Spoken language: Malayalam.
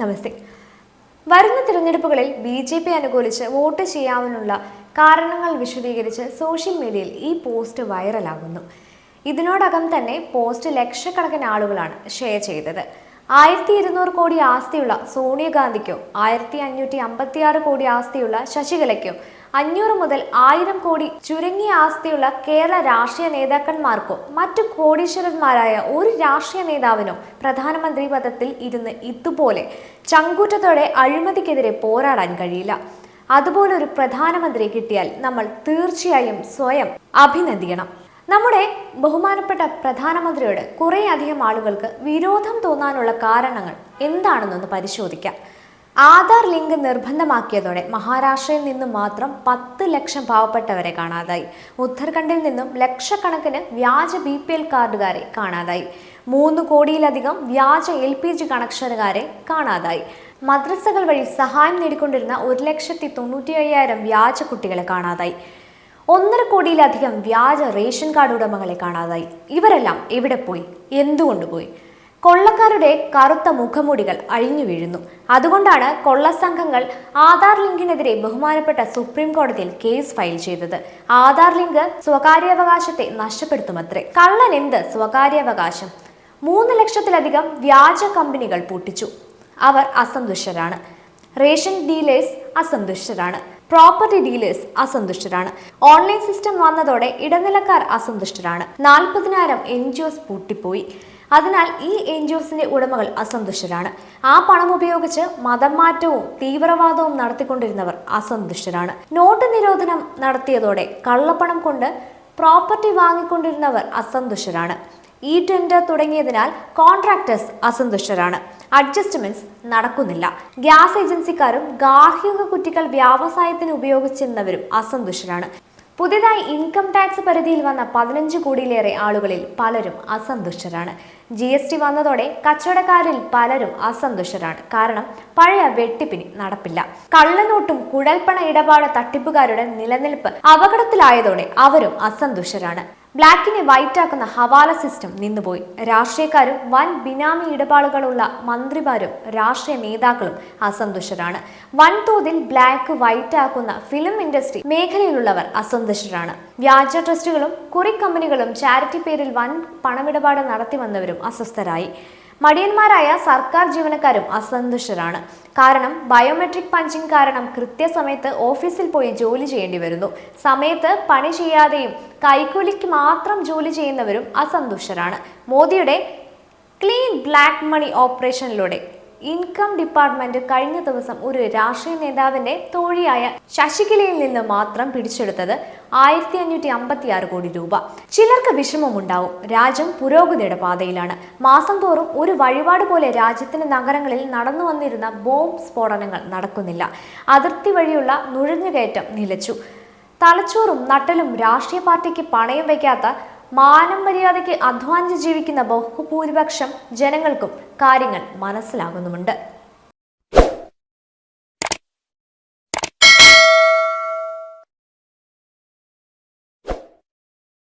നമസ്തേ. വരുന്ന തിരഞ്ഞെടുപ്പുകളിൽ ബി ജെ പി അനുകൂലിച്ച് വോട്ട് ചെയ്യാവുന്ന കാരണങ്ങൾ വിശദീകരിച്ച് സോഷ്യൽ മീഡിയയിൽ ഈ പോസ്റ്റ് വൈറലാകുന്നു. ഇതിനോടകം തന്നെ പോസ്റ്റ് ലക്ഷക്കണക്കിന് ആളുകളാണ് ഷെയർ ചെയ്തത്. ആയിരത്തി ഇരുന്നൂറ് കോടി ആസ്തിയുള്ള സോണിയാഗാന്ധിക്കോ ആയിരത്തി അഞ്ഞൂറ്റി അമ്പത്തിയാറ് കോടി ആസ്തിയുള്ള ശശികലയ്ക്കോ അഞ്ഞൂറ് മുതൽ ആയിരം കോടി ചുരുങ്ങിയ ആസ്തിയുള്ള കേരള രാഷ്ട്രീയ നേതാക്കന്മാർക്കും മറ്റു കോടീശ്വരന്മാരായ ഒരു രാഷ്ട്രീയ നേതാവിനോ പ്രധാനമന്ത്രി പദത്തിൽ ഇരുന്ന് ഇതുപോലെ ചങ്കൂറ്റത്തോടെ അഴിമതിക്കെതിരെ പോരാടാൻ കഴിയില്ല. അതുപോലെ ഒരു പ്രധാനമന്ത്രി കിട്ടിയാൽ നമ്മൾ തീർച്ചയായും സ്വയം അഭിനന്ദിക്കണം. നമ്മുടെ ബഹുമാനപ്പെട്ട പ്രധാനമന്ത്രിയോട് കുറേ അധികം ആളുകൾക്ക് വിരോധം തോന്നാനുള്ള കാരണങ്ങൾ എന്താണെന്നൊന്ന് പരിശോധിക്കാം. ആധാർ ലിങ്ക് നിർബന്ധമാക്കിയതോടെ മഹാരാഷ്ട്രയിൽ നിന്നും മാത്രം പത്ത് ലക്ഷം പാവപ്പെട്ടവരെ കാണാതായി. ഉത്തരാഖണ്ഡിൽ നിന്നും ലക്ഷക്കണക്കിന് വ്യാജ ബി പി എൽ കാർഡുകാരെ കാണാതായി. മൂന്ന് കോടിയിലധികം വ്യാജ എൽ പി ജി കണക്ഷനുകാരെ കാണാതായി. മദ്രസകൾ വഴി സഹായം നേടിക്കൊണ്ടിരുന്ന ഒരു ലക്ഷത്തി തൊണ്ണൂറ്റി അയ്യായിരം വ്യാജ കുട്ടികളെ കാണാതായി. ഒന്നര കോടിയിലധികം വ്യാജ റേഷൻ കാർഡ് ഉടമകളെ കാണാതായി. ഇവരെല്ലാം എവിടെ പോയി? എന്തുകൊണ്ട് പോയി? കൊള്ളക്കാരുടെ കറുത്ത മുഖമുടികൾ അഴിഞ്ഞു വീഴുന്നു. അതുകൊണ്ടാണ് കൊള്ളസംഘങ്ങൾ ആധാർ ലിങ്കിനെതിരെ ബഹുമാനപ്പെട്ട സുപ്രീം കോടതിയിൽ കേസ് ഫയൽ ചെയ്തത്. ആധാർ ലിങ്ക് സ്വകാര്യാവകാശത്തെ നഷ്ടപ്പെടുത്തുമത്രേ. കള്ളൻ എന്ത് സ്വകാര്യാവകാശം? മൂന്ന് ലക്ഷത്തിലധികം വ്യാജ കമ്പനികൾ പൂട്ടിച്ചു. അവർ അസന്തുഷ്ടരാണ്. റേഷൻ ഡീലേഴ്സ് അസന്തുഷ്ടരാണ്. പ്രോപ്പർട്ടി ഡീലേഴ്സ് അസന്തുഷ്ടരാണ്. ഓൺലൈൻ സിസ്റ്റം വന്നതോടെ ഇടനിലക്കാർ അസന്തുഷ്ടരാണ്. നാൽപ്പതിനായിരം എൻ ജി ഒസ് പൂട്ടിപ്പോയി. അതിനാൽ ഈ എൻ ജി ഒസിന്റെ ഉടമകൾ അസന്തുഷ്ടരാണ്. ആ പണം ഉപയോഗിച്ച് മതം മാറ്റവും തീവ്രവാദവും നടത്തിക്കൊണ്ടിരുന്നവർ അസന്തുഷ്ടരാണ്. നോട്ട് നിരോധനം നടത്തിയതോടെ കള്ളപ്പണം കൊണ്ട് പ്രോപ്പർട്ടി വാങ്ങിക്കൊണ്ടിരുന്നവർ അസന്തുഷ്ടരാണ്. ഈ ടെൻഡർ തുടങ്ങിയതിനാൽ കോൺട്രാക്ടേഴ്സ് അസന്തുഷ്ടരാണ്. അഡ്ജസ്റ്റ്മെന്റ്സ് നടക്കുന്നില്ല. ഗ്യാസ് ഏജൻസിക്കാരും ഗാർഹിക കുറ്റികൾ വ്യാവസായത്തിന് ഉപയോഗിച്ചിരുന്നവരും അസന്തുഷ്ടരാണ്. പുതിയതായി ഇൻകം ടാക്സ് പരിധിയിൽ വന്ന പതിനഞ്ച് കോടിയിലേറെ ആളുകളിൽ പലരും അസന്തുഷ്ടരാണ്. ജി എസ് ടി വന്നതോടെ കച്ചവടക്കാരിൽ പലരും അസന്തുഷ്ടരാണ്. കാരണം പഴയ വെട്ടിപ്പിനി നടപ്പില്ല. കള്ളനോട്ടും കുഴൽപ്പണ ഇടപാട് തട്ടിപ്പുകാരുടെ നിലനിൽപ്പ് അപകടത്തിലായതോടെ അവരും അസന്തുഷ്ടരാണ്. ബ്ലാക്കിനെ വൈറ്റാക്കുന്ന ഹവാല സിസ്റ്റം നിന്നുപോയി. രാഷ്ട്രീയക്കാരും വൻ ബിനാമി ഇടപാടുകളുള്ള മന്ത്രിമാരും രാഷ്ട്രീയ നേതാക്കളും അസന്തുഷ്ടരാണ്. വൻതോതിൽ ബ്ലാക്ക് വൈറ്റാക്കുന്ന ഫിലിം ഇൻഡസ്ട്രി മേഖലയിലുള്ളവർ അസന്തുഷ്ടരാണ്. വ്യാജ ട്രസ്റ്റുകളും കുറി കമ്പനികളും ചാരിറ്റി പേരിൽ വൻ പണമിടപാട് നടത്തി വന്നവരും അസ്വസ്ഥരായി. മടിയന്മാരായ സർക്കാർ ജീവനക്കാരും അസന്തുഷ്ടരാണ്. കാരണം ബയോമെട്രിക് പഞ്ചിങ് കാരണം കൃത്യസമയത്ത് ഓഫീസിൽ പോയി ജോലി ചെയ്യേണ്ടി വരുന്നു. സമയത്ത് പണി ചെയ്യാതെയും കൈക്കൂലിക്ക് മാത്രം ജോലി ചെയ്യുന്നവരും അസന്തുഷ്ടരാണ്. മോദിയുടെ ക്ലീൻ ബ്ലാക്ക് മണി ഓപ്പറേഷനിലൂടെ ഇൻകം ഡിപ്പാർട്ട്മെന്റ് കഴിഞ്ഞ ദിവസം ഒരു രാഷ്ട്രീയ നേതാവിന്റെ തോഴിയായ ശശികലയിൽ നിന്ന് മാത്രം പിടിച്ചെടുത്തത് ആയിരത്തി അഞ്ഞൂറ്റി അമ്പത്തി ആറ് കോടി രൂപ. ചിലർക്ക് വിഷമമുണ്ടാവും. രാജ്യം പുരോഗതിയുടെ പാതയിലാണ്. മാസം തോറും ഒരു വഴിപാട് പോലെ രാജ്യത്തിന്റെ നഗരങ്ങളിൽ നടന്നു വന്നിരുന്ന ബോംബ് സ്ഫോടനങ്ങൾ നടക്കുന്നില്ല. അതിർത്തി വഴിയുള്ള നുഴഞ്ഞുകയറ്റം നിലച്ചു. തലച്ചോറും നട്ടലും രാഷ്ട്രീയ പാർട്ടിക്ക് പണയം വയ്ക്കാത്ത മാനം മര്യാദയ്ക്ക് അധ്വാനിച്ച് ജീവിക്കുന്ന ബഹുഭൂരിപക്ഷം ജനങ്ങൾക്കും കാര്യങ്ങൾ മനസ്സിലാകുന്നുമുണ്ട്.